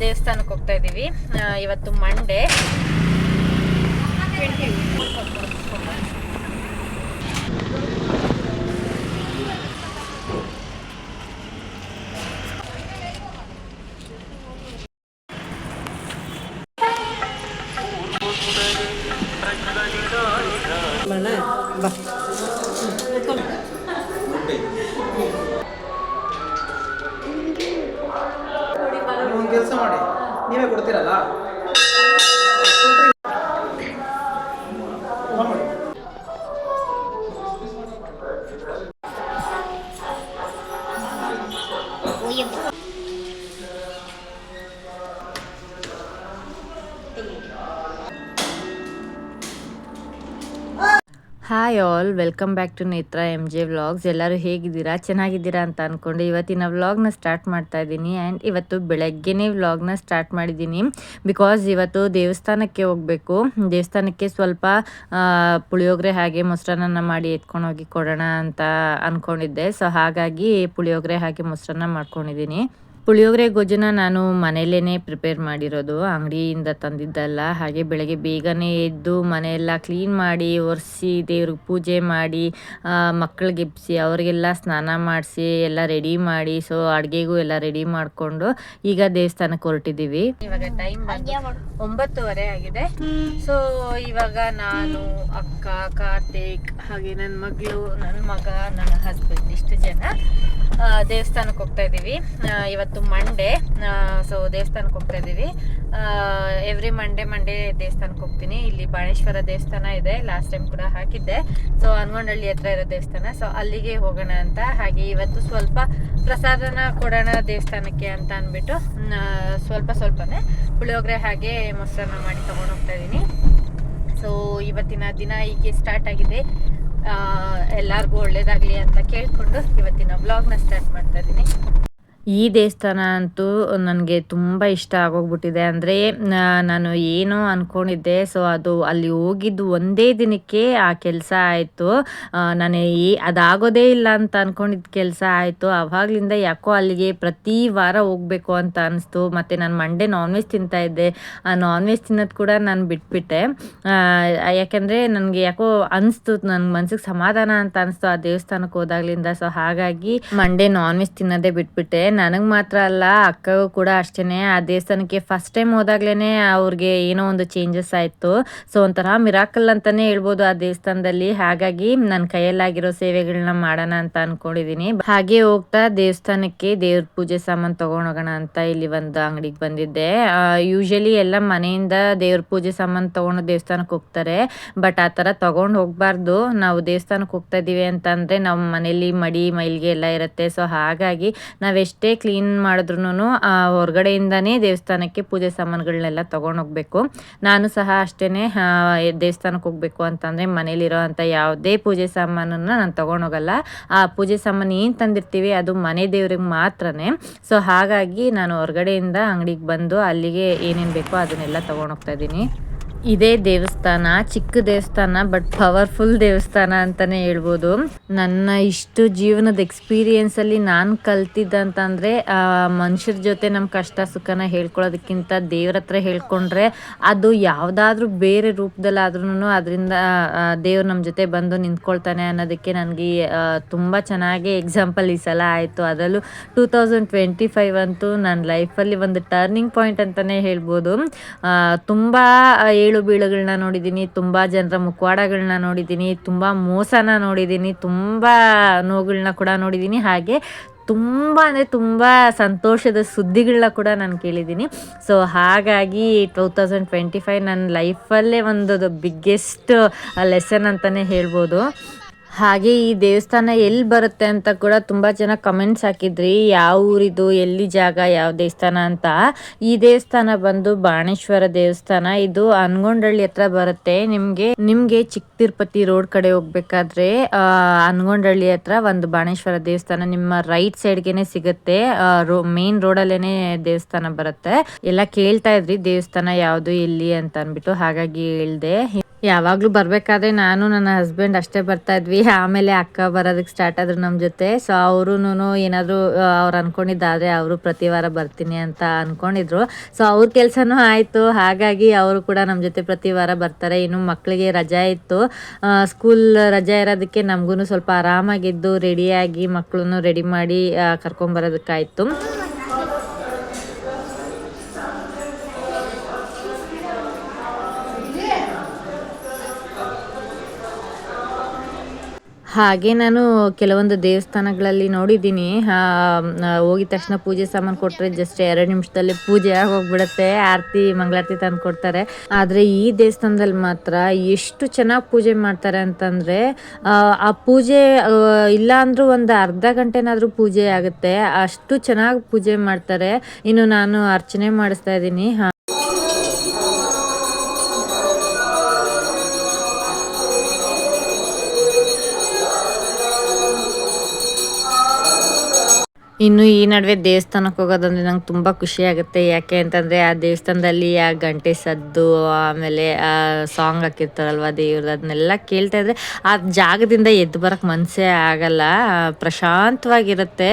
ದೇವಸ್ಥಾನಕ್ಕೆ ಹೋಗ್ತಾ ಇದ್ದೀವಿ. ಇವತ್ತು ಮಂಡೇ ಒಂದು ನೀವೇ ಕೊಡ್ತೀರಲ್ಲ? Hi all, welcome back to Netra M J vlogs. ಎಲ್ಲರೂ ಹೇಗಿದ್ದೀರಾ? ಚೆನ್ನಾಗಿದ್ದೀರಾ ಅಂತ ಅಂದ್ಕೊಂಡು ಇವತ್ತಿನ ವ್ಲಾಗ್ನ ಸ್ಟಾರ್ಟ್ ಮಾಡ್ತಾ ಇದ್ದೀನಿ. ಆ್ಯಂಡ್ ಇವತ್ತು ಬೆಳಗ್ಗೆನೇ ವ್ಲಾಗ್ನ ಸ್ಟಾರ್ಟ್ ಮಾಡಿದ್ದೀನಿ. ಬಿಕಾಸ್ ಇವತ್ತು ದೇವಸ್ಥಾನಕ್ಕೆ ಹೋಗಬೇಕು. ದೇವಸ್ಥಾನಕ್ಕೆ ಸ್ವಲ್ಪ ಪುಳಿಯೋಗರೆ ಹಾಗೆ ಮೊಸರನ್ನ ಮಾಡಿ ಎತ್ಕೊಂಡು ಹೋಗಿ ಕೊಡೋಣ ಅಂತ ಅಂದ್ಕೊಂಡಿದ್ದೆ ಸೊ ಹಾಗಾಗಿ ಪುಳಿಯೋಗರೆ ಹಾಗೆ ಮೊಸರನ್ನ ಮಾಡ್ಕೊಂಡಿದ್ದೀನಿ. ಪುಳಿಯೋಗರೆ ಗೊಜ್ಜನ್ನ ನಾನು ಮನೆಯಲ್ಲೇ ಪ್ರಿಪೇರ್ ಮಾಡಿರೋದು. ಅಂಗಡಿಯಿಂದ ತಂದಿದ್ದಲ್ಲ. ಹಾಗೆ ಬೆಳಗ್ಗೆ ಬೇಗನೆ ಎದ್ದು ಮನೆಯೆಲ್ಲ ಕ್ಲೀನ್ ಮಾಡಿ, ಒರೆಸಿ, ದೇವ್ರಿಗೆ ಪೂಜೆ ಮಾಡಿ ಮಕ್ಕಳಿಗೆ ಅವರಿಗೆಲ್ಲ ಸ್ನಾನ ಮಾಡಿಸಿ, ಎಲ್ಲ ರೆಡಿ ಮಾಡಿ ಸೊ ಅಡುಗೆಗೂ ಎಲ್ಲ ರೆಡಿ ಮಾಡಿಕೊಂಡು ಈಗ ದೇವಸ್ಥಾನಕ್ಕೆ ಹೊರಟಿದ್ದೀವಿ. ಇವಾಗ ಟೈಮ್ ಒಂಬತ್ತುವರೆ ಆಗಿದೆ. ಸೊ ಇವಾಗ ನಾನು ಅಕ್ಕ, ಕಾರ್ತಿಕ್, ಹಾಗೆ ನನ್ನ ಮಗಳು ನನ್ನ ಮಗ, ನನ್ನ ಹಸ್ಬೆಂಡ್ ಇಷ್ಟು ಜನ. ದೇವಸ್ಥಾನಕ್ಕೆ ಹೋಗ್ತಾ ಇದ್ದೀವಿ. ಇವತ್ತು ಮಂಡೇ ಸೊ ದೇವಸ್ಥಾನಕ್ಕೆ ಹೋಗ್ತಾ ಇದ್ದೀವಿ. ಎವ್ರಿ ಮಂಡೇ ಮಂಡೇ ದೇವಸ್ಥಾನಕ್ಕೆ ಹೋಗ್ತೀನಿ. ಇಲ್ಲಿ ಬಾಣೇಶ್ವರ ದೇವಸ್ಥಾನ ಇದೆ. ಲಾಸ್ಟ್ ಟೈಮ್ ಕೂಡ ಹಾಕಿದ್ದೆ. ಸೊ ಹನುಮಂಡಳ್ಳಿ ಹತ್ರ ಇರೋ ದೇವಸ್ಥಾನ. ಸೊ ಅಲ್ಲಿಗೆ ಹೋಗೋಣ ಅಂತ. ಹಾಗೆ ಇವತ್ತು ಸ್ವಲ್ಪ ಪ್ರಸಾದನ ಕೊಡೋಣ ದೇವಸ್ಥಾನಕ್ಕೆ ಅಂತ ಅಂದ್ಬಿಟ್ಟು ಸ್ವಲ್ಪ ಸ್ವಲ್ಪನೇ ಪುಳಿಯೋಗರೆ ಹಾಗೆ ಮೊಸರನ್ನ ಮಾಡಿ ತಗೊಂಡು ಹೋಗ್ತಾ ಇದ್ದೀನಿ. ಸೊ ಇವತ್ತಿನ ದಿನ ಹೀಗೆ ಸ್ಟಾರ್ಟ್ ಆಗಿದೆ. ಎಲ್ಲರಿಗೂ ಒಳ್ಳೇದಾಗಲಿ ಅಂತ ಕೇಳಿಕೊಂಡು ಇವತ್ತಿನ ವ್ಲಾಗ್ನ ಸ್ಟಾರ್ಟ್ ಮಾಡ್ತಾ ಇದ್ದೀನಿ ಈ ದೇವಸ್ಥಾನ ಅಂತೂ ನನಗೆ ತುಂಬ ಇಷ್ಟ ಆಗೋಗ್ಬಿಟ್ಟಿದೆ. ಅಂದರೆ ನಾನು ಏನೋ ಅಂದ್ಕೊಂಡಿದ್ದೆ ಸೊ, ಅದು ಅಲ್ಲಿ ಹೋಗಿದ್ದು ಒಂದೇ ದಿನಕ್ಕೆ ಆ ಕೆಲಸ ಆಯಿತು. ನಾನು ಈ ಅದಾಗೋದೇ ಇಲ್ಲ ಅಂತ ಅಂದ್ಕೊಂಡಿದ್ದ ಕೆಲಸ ಆಯಿತು. ಆವಾಗಲಿಂದ ಯಾಕೋ ಅಲ್ಲಿಗೆ ಪ್ರತಿ ವಾರ ಹೋಗಬೇಕು ಅಂತ ಅನಿಸ್ತು. ಮತ್ತು ನಾನು ಮಂಡೇ ನಾನ್ ವೆಜ್ ತಿಂತಾ ಇದ್ದೆ. ಆ ನಾನ್ ವೆಜ್ ತಿನ್ನೋದು ಕೂಡ ನಾನು ಬಿಟ್ಬಿಟ್ಟೆ. ಯಾಕೆಂದರೆ ನನಗೆ ಯಾಕೋ ಅನಿಸ್ತು. ನನ್ನ ಮನ್ಸಿಗೆ ಸಮಾಧಾನ ಅಂತ ಅನಿಸ್ತು ಆ ದೇವಸ್ಥಾನಕ್ಕೆ ಹೋದಾಗ್ಲಿಂದ. ಸೊ, ಹಾಗಾಗಿ ಮಂಡೇ ನಾನ್ ವೆಜ್ ತಿನ್ನೋದೇ ಬಿಟ್ಬಿಟ್ಟೆ. ನನಗೆ ಮಾತ್ರ ಅಲ್ಲ, ಅಕ್ಕಗೂ ಕೂಡ ಅಷ್ಟೇ ಆ ದೇವಸ್ಥಾನಕ್ಕೆ ಫಸ್ಟ್ ಟೈಮ್ ಹೋದಾಗ್ಲೇ ಅವ್ರಿಗೆ ಏನೋ ಒಂದು ಚೇಂಜಸ್ ಆಯಿತು. ಸೊ ಒಂಥರ ಮಿರಾಕಲ್ ಅಂತಲೇ ಹೇಳ್ಬೋದು ಆ ದೇವಸ್ಥಾನದಲ್ಲಿ. ಹಾಗಾಗಿ ನನ್ನ ಕೈಯಲ್ಲಾಗಿರೋ ಸೇವೆಗಳನ್ನ ಮಾಡೋಣ ಅಂತ ಅನ್ಕೊಂಡಿದ್ದೀನಿ ಹಾಗೆ ಹೋಗ್ತಾ ದೇವಸ್ಥಾನಕ್ಕೆ ದೇವ್ರ ಪೂಜೆ ಸಾಮಾನು ತಗೊಂಡೋಗೋಣ ಅಂತ ಇಲ್ಲಿ ಒಂದು ಅಂಗಡಿಗೆ ಬಂದಿದ್ದೆ. ಯೂಶಲಿ ಎಲ್ಲ ಮನೆಯಿಂದ ದೇವ್ರ ಪೂಜೆ ಸಾಮಾನು ತಗೊಂಡು ದೇವಸ್ಥಾನಕ್ಕೆ ಹೋಗ್ತಾರೆ. ಬಟ್ ಆ ಥರ ತಗೊಂಡು ಹೋಗ್ಬಾರ್ದು. ನಾವು ದೇವಸ್ಥಾನಕ್ಕೆ ಹೋಗ್ತಾ ಇದ್ದೀವಿ ಅಂತಂದರೆ ನಮ್ಮ ಮನೇಲಿ ಮಡಿ, ಮೈಲ್ಗೆ ಎಲ್ಲ ಇರುತ್ತೆ. ಸೊ ಹಾಗಾಗಿ ನಾವೆಷ್ಟೇ ಕ್ಲೀನ್ ಮಾಡಿದ್ರು ಹೊರಗಡೆಯಿಂದನೇ ದೇವಸ್ಥಾನಕ್ಕೆ ಪೂಜೆ ಸಾಮಾನುಗಳನ್ನೆಲ್ಲ ಹೋಗ್ಬೇಕು ನಾನು ಸಹ ಅಷ್ಟೇ ದೇವಸ್ಥಾನಕ್ಕೆ ಹೋಗ್ಬೇಕು ಅಂತಂದರೆ ಮನೇಲಿರೋ ಅಂಥ ಯಾವುದೇ ಪೂಜೆ ಸಾಮಾನನ್ನ ನಾನು ತಗೊಂಡೋಗಲ್ಲ. ಆ ಪೂಜೆ ಸಾಮಾನು ಏನು ತಂದಿರ್ತೀವಿ ಅದು ಮನೆ ದೇವ್ರಿಗೆ ಮಾತ್ರನೇ. ಸೊ ಹಾಗಾಗಿ ನಾನು ಹೊರಗಡೆಯಿಂದ ಅಂಗಡಿಗೆ ಬಂದು ಅಲ್ಲಿಗೆ ಏನೇನು ಬೇಕೋ ಅದನ್ನೆಲ್ಲ ತಗೊಂಡೋಗ್ತಾ ಇದ್ದೀನಿ. ಇದೇ ದೇವಸ್ಥಾನ, ಚಿಕ್ಕ ದೇವಸ್ಥಾನ ಬಟ್ ಪವರ್ಫುಲ್ ದೇವಸ್ಥಾನ ಅಂತಾನೆ ಹೇಳ್ಬೋದು. ನನ್ನ ಇಷ್ಟು ಜೀವನದ ಎಕ್ಸ್ಪೀರಿಯೆನ್ಸಲ್ಲಿ ನಾನು ಆ, ಮನುಷ್ಯರ ಜೊತೆ ನಮ್ಮ ಕಷ್ಟ ಸುಖನ ಹೇಳ್ಕೊಳ್ಳೋದಕ್ಕಿಂತ ದೇವ್ರ ಹತ್ರ ಹೇಳ್ಕೊಂಡ್ರೆ, ಅದು ಯಾವುದಾದ್ರೂ ಬೇರೆ ರೂಪದಲ್ಲಾದ್ರೂ ಅದರಿಂದ ದೇವ್ರು ನಮ್ಮ ಜೊತೆ ಬಂದು ನಿಂತ್ಕೊಳ್ತಾನೆ ಅನ್ನೋದಕ್ಕೆ ನನಗೆ ತುಂಬ ಚೆನ್ನಾಗಿ ಎಕ್ಸಾಂಪಲ್ ಈ ಸಲ ಆಯಿತು. ಅದರಲ್ಲೂ ಟೂ ತೌಸಂಡ್ ಟ್ವೆಂಟಿ ಫೈವ್ ಅಂತೂ ನನ್ನ ಲೈಫಲ್ಲಿ ಒಂದು ಟರ್ನಿಂಗ್ ಪಾಯಿಂಟ್ ಅಂತಲೇ ಹೇಳ್ಬೋದು. ತುಂಬ ಏಳು ಬೀಳುಗಳನ್ನ ನೋಡಿದ್ದೀನಿ, ತುಂಬ ಜನರ ಮುಖವಾಡಗಳನ್ನ ನೋಡಿದ್ದೀನಿ, ತುಂಬ ಮೋಸನ ನೋಡಿದ್ದೀನಿ, ತುಂಬ ನೋವುಗಳನ್ನ ಕೂಡ ನೋಡಿದ್ದೀನಿ, ಹಾಗೆ ತುಂಬ ಅಂದರೆ ತುಂಬ ಸಂತೋಷದ ಸುದ್ದಿಗಳನ್ನ ಕೂಡ ನಾನು ಕೇಳಿದ್ದೀನಿ. ಸೊ ಹಾಗಾಗಿ ಟೂ ತೌಸಂಡ್ ಟ್ವೆಂಟಿ ಫೈವ್ ನನ್ನ ಲೈಫಲ್ಲೇ ಒಂದು ಬಿಗ್ಗೆಸ್ಟ್ ಲೆಸನ್ ಅಂತಲೇ ಹೇಳ್ಬೋದು. ಹಾಗೆ ಈ ದೇವಸ್ಥಾನ ಎಲ್ಲಿ ಬರುತ್ತೆ ಅಂತ ಕೂಡ ತುಂಬ ಜನ ಕಮೆಂಟ್ಸ್ ಹಾಕಿದ್ರಿ. ಯಾವ ಊರಿದು, ಎಲ್ಲಿ ಜಾಗ, ಯಾವ ದೇವಸ್ಥಾನ ಅಂತ. ಈ ದೇವಸ್ಥಾನ ಬಂದು ಬಾಣೇಶ್ವರ ದೇವಸ್ಥಾನ. ಇದು ಅನ್ಗೊಂಡಳ್ಳಿ ಹತ್ರ ಬರುತ್ತೆ. ನಿಮಗೆ ನಿಮಗೆ ಚಿಕ್ಕ ತಿರುಪತಿ ರೋಡ್ ಕಡೆ ಹೋಗ್ಬೇಕಾದ್ರೆ ಅನ್ಗೊಂಡಳ್ಳಿ ಹತ್ರ ಒಂದು ಬಾಣೇಶ್ವರ ದೇವಸ್ಥಾನ ನಿಮ್ಮ ರೈಟ್ ಸೈಡ್ಗೆನೆ ಸಿಗುತ್ತೆ. ಮೇನ್ ಮೇನ್ ರೋಡಲ್ಲೇನೆ ದೇವಸ್ಥಾನ ಬರುತ್ತೆ. ಎಲ್ಲ ಕೇಳ್ತಾ ಇದ್ರಿ ದೇವಸ್ಥಾನ ಯಾವುದು, ಎಲ್ಲಿ ಅಂತ ಅಂದ್ಬಿಟ್ಟು ಹಾಗಾಗಿ ಹೇಳ್ದೆ. ಯಾವಾಗಲೂ ಬರಬೇಕಾದ್ರೆ ನಾನು, ನನ್ನ ಹಸ್ಬೆಂಡ್ ಅಷ್ಟೇ ಬರ್ತಾ ಇದ್ವಿ. ಆಮೇಲೆ ಅಕ್ಕ ಬರೋದಕ್ಕೆ ಸ್ಟಾರ್ಟ್ ಆದ್ರು ನಮ್ಮ ಜೊತೆ. ಸೊ ಅವರು ಏನಾದರೂ ಅವ್ರು ಅಂದ್ಕೊಂಡಿದ್ದಾದರೆ ಅವರು ಪ್ರತಿ ವಾರ ಬರ್ತೀನಿ ಅಂತ ಅನ್ಕೊಂಡಿದ್ರು. ಸೊ ಅವ್ರ ಕೆಲಸನೂ ಆಯಿತು. ಹಾಗಾಗಿ ಅವರು ಕೂಡ ನಮ್ಮ ಜೊತೆ ಪ್ರತಿ ವಾರ ಬರ್ತಾರೆ. ಇನ್ನು ಮಕ್ಕಳಿಗೆ ರಜಾ ಇತ್ತು. ಸ್ಕೂಲ್ ರಜಾ ಇರೋದಕ್ಕೆ ನಮಗೂ ಸ್ವಲ್ಪ ಆರಾಮಾಗಿದ್ದು ರೆಡಿಯಾಗಿ ಮಕ್ಕಳನ್ನು ರೆಡಿ ಮಾಡಿ ಕರ್ಕೊಂಬರೋದಕ್ಕಾಯ್ತು. ಹಾಗೆ ನಾನು ಕೆಲವೊಂದು ದೇವಸ್ಥಾನಗಳಲ್ಲಿ ನೋಡಿದ್ದೀನಿ. ಹೋಗಿದ ತಕ್ಷಣ ಪೂಜೆ ಸಾಮಾನು ಕೊಟ್ಟರೆ ಜಸ್ಟ್ ಎರಡು ನಿಮಿಷದಲ್ಲಿ ಪೂಜೆ ಹೋಗ್ಬಿಡುತ್ತೆ ಆರತಿ, ಮಂಗಳಾರತಿ ತಂದು ಕೊಡ್ತಾರೆ. ಆದರೆ ಈ ದೇವಸ್ಥಾನದಲ್ಲಿ ಮಾತ್ರ ಎಷ್ಟು ಚೆನ್ನಾಗಿ ಪೂಜೆ ಮಾಡ್ತಾರೆ ಅಂತಂದರೆ, ಆ ಪೂಜೆ ಇಲ್ಲ ಒಂದು ಅರ್ಧ ಗಂಟೆನಾದರೂ ಪೂಜೆ ಆಗುತ್ತೆ. ಅಷ್ಟು ಚೆನ್ನಾಗಿ ಪೂಜೆ ಮಾಡ್ತಾರೆ. ಇನ್ನು ನಾನು ಅರ್ಚನೆ ಮಾಡಿಸ್ತಾ ಇದ್ದೀನಿ. ಇನ್ನು ಈ ನಡುವೆ ದೇವಸ್ಥಾನಕ್ಕೆ ಹೋಗೋದಂದ್ರೆ ನಂಗೆ ತುಂಬ ಖುಷಿ ಆಗುತ್ತೆ. ಯಾಕೆ ಅಂತಂದರೆ ಆ ದೇವಸ್ಥಾನದಲ್ಲಿ ಆ ಗಂಟೆ ಸದ್ದು, ಆಮೇಲೆ ಆ ಸಾಂಗ್ ಹಾಕಿರ್ತಾರಲ್ವ ದೇವ್ರದ್ದು ಅದನ್ನೆಲ್ಲ ಕೇಳ್ತಾ ಇದ್ರೆ ಆ ಜಾಗದಿಂದ ಎದ್ದು ಬರೋಕ್ಕೆ ಮನಸ್ಸೇ ಆಗಲ್ಲ. ಪ್ರಶಾಂತವಾಗಿರುತ್ತೆ.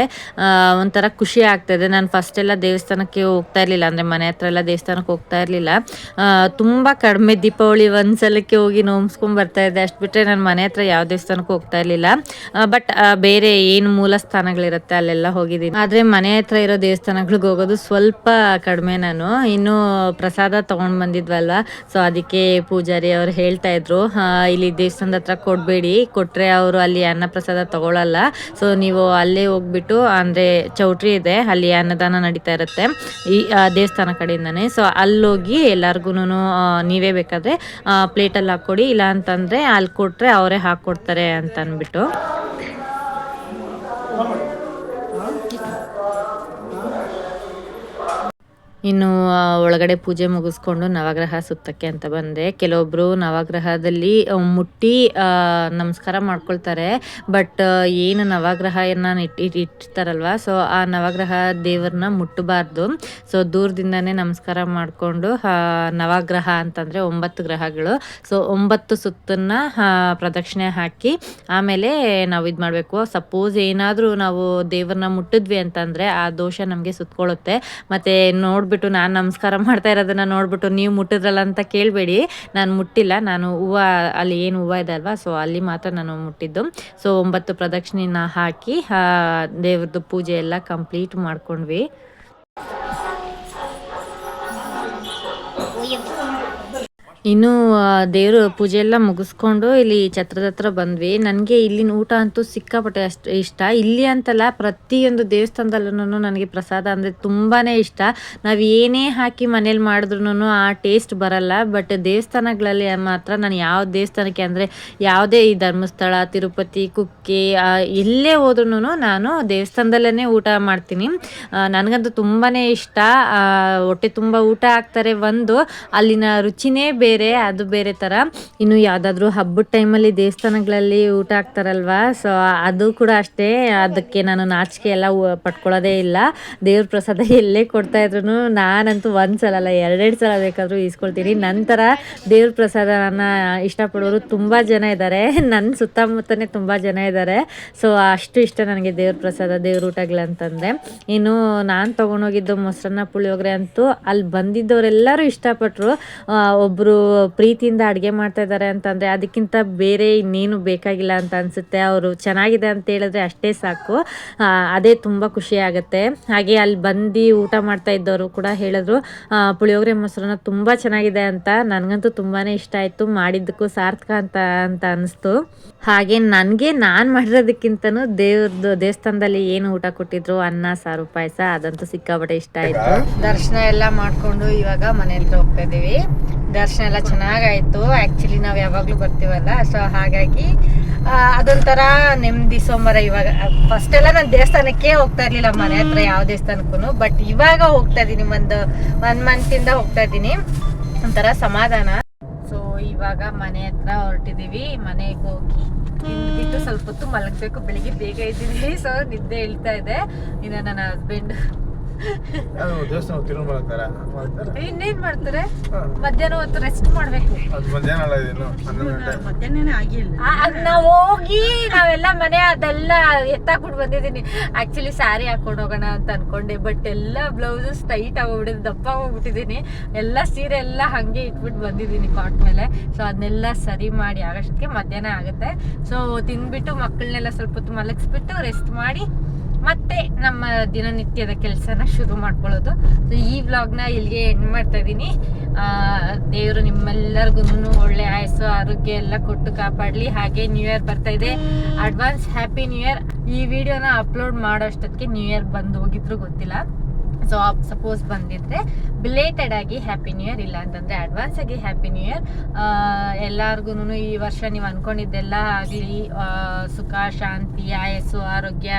ಒಂಥರ ಖುಷಿ ಆಗ್ತದೆ ನಾನು ಫಸ್ಟ್ ಎಲ್ಲ ದೇವಸ್ಥಾನಕ್ಕೆ ಹೋಗ್ತಾ ಇರಲಿಲ್ಲ, ಅಂದರೆ ಮನೆ ಹತ್ರ ಎಲ್ಲ ದೇವಸ್ಥಾನಕ್ಕೆ ಹೋಗ್ತಾ ಇರಲಿಲ್ಲ. ತುಂಬ ಕಡಿಮೆ ದೀಪಾವಳಿ ಒಂದ್ಸಲಕ್ಕೆ ಹೋಗಿ ನೋಮ್ಸ್ಕೊಂಡ್ ಬರ್ತಾ ಇದ್ದೆ ಅಷ್ಟು ಬಿಟ್ಟರೆ ನಾನು ಮನೆ ಹತ್ರ ಯಾವ ದೇವಸ್ಥಾನಕ್ಕೆ ಹೋಗ್ತಾ ಇರಲಿಲ್ಲ. ಬಟ್ ಬೇರೆ ಏನು ಮೂಲ ಸ್ಥಾನಗಳಿರುತ್ತೆ ಅಲ್ಲೆಲ್ಲ ಹೋಗಿದ್ದೀನಿ ಆದ್ರೆ ಮನೆ ಹತ್ರ ಇರೋ ದೇವಸ್ಥಾನಗಳಿಗೆ ಹೋಗೋದು ಸ್ವಲ್ಪ ಕಡಿಮೆ ನಾನು. ಇನ್ನು ಪ್ರಸಾದ ತಗೊಂಡ್ ಬಂದಿದ್ವಲ್ವಾ? ಸೊ ಅದಕ್ಕೆ ಪೂಜಾರಿ ಅವ್ರು ಹೇಳ್ತಾ ಇದ್ರು ಇಲ್ಲಿ ದೇವಸ್ಥಾನದ ಹತ್ರ ಕೊಡ್ಬೇಡಿ. ಕೊಟ್ರೆ ಅವರು ಅಲ್ಲಿ ಅನ್ನ ಪ್ರಸಾದ ತಗೊಳ್ಳಲ್ಲ ಸೊ ನೀವು ಅಲ್ಲೇ ಹೋಗ್ಬಿಟ್ಟು, ಅಂದ್ರೆ ಚೌಟ್ರಿ ಇದೆ, ಅಲ್ಲಿ ಅನ್ನದಾನ ನಡೀತಾ ಇರುತ್ತೆ, ಈ ದೇವಸ್ಥಾನ ಕಡೆಯಿಂದಾನೆ. ಸೊ ಅಲ್ಲೋಗಿ ಎಲ್ಲಾರ್ಗುನು ನೀವೇ ಬೇಕಾದ್ರೆ ಪ್ಲೇಟಲ್ಲಿ ಹಾಕ್ಕೊಡಿ. ಇಲ್ಲ ಅಂತಂದ್ರೆ ಅಲ್ಲಿ ಕೊಟ್ರೆ ಅವರೇ ಹಾಕೊಡ್ತಾರೆ ಅಂತ ಅಂದ್ಬಿಟ್ಟು ಇನ್ನು ಒಳಗಡೆ ಪೂಜೆ ಮುಗಿಸ್ಕೊಂಡು ನವಗ್ರಹ ಸುತ್ತಕ್ಕೆ ಅಂತ ಬಂದೆ. ಕೆಲವೊಬ್ರು ನವಗ್ರಹದಲ್ಲಿ ಮುಟ್ಟಿ ನಮಸ್ಕಾರ ಮಾಡ್ಕೊಳ್ತಾರೆ. ಬಟ್ ಏನು ನವಗ್ರಹ ಇಟ್, ಇಟ್- ಇಟ್ಟಿರ್ತಾರಲ್ವ? ಸೊ, ಆ ನವಗ್ರಹ ದೇವ್ರನ್ನ ಮುಟ್ಟಬಾರ್ದು. ಸೊ, ದೂರದಿಂದನೇ ನಮಸ್ಕಾರ ಮಾಡಿಕೊಂಡು ನವಗ್ರಹ ಅಂತಂದರೆ ಒಂಬತ್ತು ಗ್ರಹಗಳು. ಸೊ, ಒಂಬತ್ತು ಸುತ್ತನ್ನ ಪ್ರದಕ್ಷಿಣೆ ಹಾಕಿ, ಆಮೇಲೆ ನಾವು ಇದು ಮಾಡಬೇಕು. ಸಪೋಸ್ ಏನಾದರೂ ನಾವು ದೇವ್ರನ್ನ ಮುಟ್ಟಿದ್ವಿ ಅಂತಂದರೆ, ಆ ದೋಷ ನಮಗೆ ಸುತ್ಕೊಳ್ಳುತ್ತೆ ಮತ್ತು ನೋಡಿಬಿಟ್ಟು ನಾನು ನಮಸ್ಕಾರ ಮಾಡ್ತಾ ಇರೋದನ್ನು ನೋಡಿಬಿಟ್ಟು ನೀವು ಮುಟ್ಟಿದ್ರಲ್ಲ ಅಂತ ಕೇಳಬೇಡಿ. ನಾನು ಮುಟ್ಟಿಲ್ಲ, ನಾನು ಹೂವ, ಅಲ್ಲಿ ಏನು ಹೂವ ಇದೆ ಅಲ್ವಾ ಸೊ ಅಲ್ಲಿ ಮಾತ್ರ ನಾನು ಮುಟ್ಟಿದ್ದು. ಸೊ ಒಂಬತ್ತು ಪ್ರದಕ್ಷಿಣೆನ ಹಾಕಿ ದೇವ್ರದ್ದು ಪೂಜೆ ಎಲ್ಲ ಕಂಪ್ಲೀಟ್ ಮಾಡ್ಕೊಂಡ್ವಿ. ಇನ್ನು ದೇವರು ಪೂಜೆ ಎಲ್ಲ ಮುಗಿಸ್ಕೊಂಡು ಇಲ್ಲಿ ಛತ್ರದ ಹತ್ರ ಬಂದ್ವಿ. ನನಗೆ ಇಲ್ಲಿನ ಊಟ ಅಂತೂ ಸಿಕ್ಕಾಪಟ್ಟೆ ಅಷ್ಟು ಇಷ್ಟ. ಇಲ್ಲಿ ಅಂತಲ್ಲ ಪ್ರತಿಯೊಂದು ದೇವಸ್ಥಾನದಲ್ಲೂ ನನಗೆ ಪ್ರಸಾದ ಅಂದರೆ ತುಂಬಾ ಇಷ್ಟ. ನಾವು ಏನೇ ಹಾಕಿ ಮನೇಲಿ ಮಾಡಿದ್ರು ಆ ಟೇಸ್ಟ್ ಬರಲ್ಲ. ಬಟ್ ದೇವಸ್ಥಾನಗಳಲ್ಲಿ ಮಾತ್ರ ನಾನು ಯಾವ ದೇವಸ್ಥಾನಕ್ಕೆ ಅಂದರೆ ಯಾವುದೇ ಈ ಧರ್ಮಸ್ಥಳ, ತಿರುಪತಿ, ಕುಕ್ಕೆ ಎಲ್ಲೇ ಹೋದ್ರೂ ನಾನು ದೇವಸ್ಥಾನದಲ್ಲೇ ಊಟ ಮಾಡ್ತೀನಿ. ನನಗಂತೂ ತುಂಬಾ ಇಷ್ಟ. ಹೊಟ್ಟೆ ತುಂಬ ಊಟ ಹಾಕ್ತಾರೆ ಒಂದು. ಅಲ್ಲಿನ ರುಚಿನೇ ಬೇರೆ. ಅದು ಬೇರೆ ಥರ ಇನ್ನು ಯಾವುದಾದ್ರೂ ಹಬ್ಬದ ಟೈಮಲ್ಲಿ ದೇವಸ್ಥಾನಗಳಲ್ಲಿ ಊಟ ಹಾಕ್ತಾರಲ್ವಾ? ಸೊ ಅದು ಕೂಡ ಅಷ್ಟೇ. ಅದಕ್ಕೆ ನಾನು ನಾಚಿಕೆ ಎಲ್ಲ ಪಟ್ಕೊಳ್ಳೋದೇ ಇಲ್ಲ. ದೇವ್ರ ಪ್ರಸಾದ ಎಲ್ಲೇ ಕೊಡ್ತಾ ಇದ್ರು ನಾನಂತೂ ಒಂದು ಸಲ ಅಲ್ಲ, ಎರಡೆರಡು ಸಲ ಬೇಕಾದರೂ ಈಸ್ಕೊಳ್ತೀನಿ. ನಂತರ ದೇವ್ರ ಪ್ರಸಾದನ ಇಷ್ಟಪಡೋರು ತುಂಬ ಜನ ಇದ್ದಾರೆ ನನ್ನ ಸುತ್ತಮುತ್ತನೇ ತುಂಬ ಜನ ಇದ್ದಾರೆ ಸೊ ಅಷ್ಟು ಇಷ್ಟ ನನಗೆ ದೇವ್ರ ಪ್ರಸಾದ, ದೇವ್ರ ಊಟಗಳಂತಂದರೆ ಇನ್ನು ನಾನು ತೊಗೊಂಡೋಗಿದ್ದು ಮೊಸರನ್ನ ಪುಳಿಯೋಗರೆ ಅಂತೂ ಅಲ್ಲಿ ಬಂದಿದ್ದವರೆಲ್ಲರೂ ಇಷ್ಟಪಟ್ಟರು ಒಬ್ಬರು ಪ್ರೀತಿಯಿಂದ ಅಡುಗೆ ಮಾಡ್ತಾ ಇದ್ದಾರೆ ಅಂತಂದರೆ ಅದಕ್ಕಿಂತ ಬೇರೆ ಇನ್ನೇನು ಬೇಕಾಗಿಲ್ಲ ಅಂತ ಅನಿಸುತ್ತೆ. ಅವರು ಚೆನ್ನಾಗಿದೆ ಅಂತ ಹೇಳಿದ್ರೆ ಅಷ್ಟೇ ಸಾಕು. ಅದೇ ತುಂಬ ಖುಷಿ ಆಗುತ್ತೆ. ಹಾಗೆ ಅಲ್ಲಿ ಬಂದು ಊಟ ಮಾಡ್ತಾ ಇದ್ದವರು ಕೂಡ ಹೇಳಿದ್ರು ಪುಳಿಯೋಗರೆ ಮೊಸರನ್ನ ತುಂಬ ಚೆನ್ನಾಗಿದೆ ಅಂತ. ನನಗಂತೂ ತುಂಬಾ ಇಷ್ಟ ಆಯಿತು. ಮಾಡಿದ್ದಕ್ಕೂ ಸಾರ್ಥಕ ಅಂತ ಅಂತ ಅನಿಸ್ತು. ಹಾಗೆ ನನಗೆ ನಾನು ಮಾಡಿರೋದಕ್ಕಿಂತನೂ ದೇವ್ರದ್ದು ದೇವಸ್ಥಾನದಲ್ಲಿ ಏನು ಊಟ ಕೊಟ್ಟಿದ್ರು ಅನ್ನ ಸಾರು ಪಾಯಸ ಅದಂತೂ ಸಿಕ್ಕಾಪಟ್ಟೆ ಇಷ್ಟ ಆಯಿತು. ದರ್ಶನ ಎಲ್ಲ ಮಾಡಿಕೊಂಡು ಇವಾಗ ಮನೆ ಹತ್ರ ಹೋಗ್ತಾ ಇದ್ದೀವಿ. ದರ್ಶನ ಎಲ್ಲ ಚೆನ್ನಾಗಾಯ್ತು. ಆ್ಯಕ್ಚುಲಿ ನಾವು ಯಾವಾಗಲೂ ಬರ್ತೀವಲ್ಲ ಸೊ ಹಾಗಾಗಿ ಅದೊಂಥರ ನೆಮ್ಮದಿ ಸೋಮವಾರ ಇವಾಗ ಫಸ್ಟ್ ಎಲ್ಲ ನಾನು ದೇವಸ್ಥಾನಕ್ಕೆ ಹೋಗ್ತಾ ಇರ್ಲಿಲ್ಲ ಮನೆ ಹತ್ರ ಯಾವ ದೇವಸ್ಥಾನಕ್ಕೂ ಬಟ್ ಇವಾಗ ಹೋಗ್ತಾ ಇದ್ದೀನಿ ಒಂದು ಒನ್ ಮಂತಿಂದ ಹೋಗ್ತಾ ಇದ್ದೀನಿ. ಒಂಥರ ಸಮಾಧಾನ. ಇವಾಗ ಮನೆ ಹತ್ರ ಹೊರಟಿದೀವಿ ಮನೆಗೆ ಹೋಗಿ ತಿಂದ್ಬಿಟ್ಟು ಸ್ವಲ್ಪ ಹೊತ್ತು ಮಲಗಬೇಕು ಬೆಳಿಗ್ಗೆ ಬೇಗ ಇದ್ದೀವಿ ಸೊ ನಿದ್ದೆ ಹೇಳ್ತಾ ಇದೆ. ಇನ್ನು ನನ್ನ ಹಸ್ಬೆಂಡ್ ಅದು ದೇವಸ್ಥಾನ ತಿರುಮಲ ತರ ಮಾಡ್ತಾರೆ. ಇನ್ನೇನ್ ಮಾಡ್ತಾರೆ? ಮಧ್ಯಾಹ್ನ ಹೊತ್ತು ರೆಸ್ಟ್ ಮಾಡ್ಬೇಕು. ಅದು ಮಧ್ಯಾಹ್ನ ಅಲ್ಲ ಇದೇನು ಹನ್ನೊಂದು ಗಂಟೆ. ಮಧ್ಯಾಹ್ನನೇ ಆಗಿಲ್ಲ. ಆ, ಹೋಗಿ ನಾವೆಲ್ಲ ಮನೆ ಅದೆಲ್ಲ ಎತ್ತಾಕ್ಬಿಟ್ಟು ಬಂದಿದ್ದೀನಿ. ಆಕ್ಚುಲಿ ಸ್ಯಾರಿ ಹಾಕೊಂಡು ಹೋಗೋಣ ಅಂತ ಅನ್ಕೊಂಡೆ ಬಟ್ ಎಲ್ಲ ಬ್ಲೌಸಸ್ ಟೈಟ್ ಆಗೋಗ್ಬಿಟ್ಟಿದೆ ದಪ್ಪ ಹೋಗ್ಬಿಟ್ಟಿದ್ದೀನಿ. ಎಲ್ಲ ಸೀರೆ ಎಲ್ಲ ಹಂಗೆ ಇಟ್ಬಿಟ್ಟು ಬಂದಿದ್ದೀನಿ ಕಾಟ್ ಮೇಲೆ. ಸೊ ಅದನ್ನೆಲ್ಲ ಸರಿ ಮಾಡಿ ಆಗಷ್ಟಕ್ಕೆ ಮಧ್ಯಾಹ್ನ ಆಗುತ್ತೆ. ಸೊ ತಿನ್ಬಿಟ್ಟು ಮಕ್ಕಳನ್ನೆಲ್ಲ ಸ್ವಲ್ಪ ಹೊತ್ತು ಮಲಗಿಸ್ಬಿಟ್ಟು ರೆಸ್ಟ್ ಮಾಡಿ ಮತ್ತೆ ನಮ್ಮ ದಿನನಿತ್ಯದ ಕೆಲಸನ ಶುರು ಮಾಡ್ಕೊಳ್ಳೋದು. ಸೊ ಈ ವ್ಲಾಗ್ನ ಇಲ್ಲಿಗೆ ಎಂಡ್ ಮಾಡ್ತಾ ಇದ್ದೀನಿ. ದೇವರು ನಿಮ್ಮೆಲ್ಲರಿಗೂ ಒಳ್ಳೆ ಆಯಸ್ಸು, ಆರೋಗ್ಯ ಎಲ್ಲ ಕೊಟ್ಟು ಕಾಪಾಡಲಿ. ಹಾಗೆ ನ್ಯೂ ಇಯರ್ ಬರ್ತಾ ಇದೆ. ಅಡ್ವಾನ್ಸ್ ಹ್ಯಾಪಿ ನ್ಯೂ ಇಯರ್ ಈ ವಿಡಿಯೋನ ಅಪ್ಲೋಡ್ ಮಾಡೋ ಅಷ್ಟೊತ್ತಿಗೆ ನ್ಯೂ ಇಯರ್ ಬಂದು ಹೋಗಿದ್ರು ಗೊತ್ತಿಲ್ಲ. ಸೊ ಸಪೋಸ್ ಬಂದಿದ್ರೆ ಬಿಲೇಟೆಡ್ ಆಗಿ ಹ್ಯಾಪಿ ನ್ಯೂ ಇಯರ್ ಇಲ್ಲ ಅಂತಂದ್ರೆ ಅಡ್ವಾನ್ಸ್ ಆಗಿ ಹ್ಯಾಪಿ ನ್ಯೂ ಇಯರ್ ಎಲ್ಲಾರ್ಗು ಈ ವರ್ಷ ನೀವು ಅನ್ಕೊಂಡಿದ್ದೆಲ್ಲ ಆಗಲಿ ಸುಖ, ಶಾಂತಿ, ಆಯಸ್ಸು, ಆರೋಗ್ಯ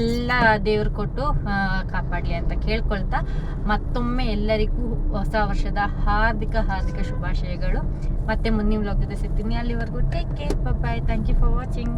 ಎಲ್ಲ ದೇವ್ರು ಕೊಟ್ಟು ಕಾಪಾಡಿ ಕಾಪಾಡಲಿ ಅಂತ ಕೇಳ್ಕೊಳ್ತಾ ಮತ್ತೊಮ್ಮೆ ಎಲ್ಲರಿಗೂ ಹೊಸ ವರ್ಷದ ಹಾರ್ದಿಕ ಹಾರ್ದಿಕ ಶುಭಾಶಯಗಳು. ಮತ್ತೆ ಮುಂದಿನ ಲೋಕದ ಸಿಗ್ತೀನಿ. ಅಲ್ಲಿವರೆಗೂ take care bye thank you for watching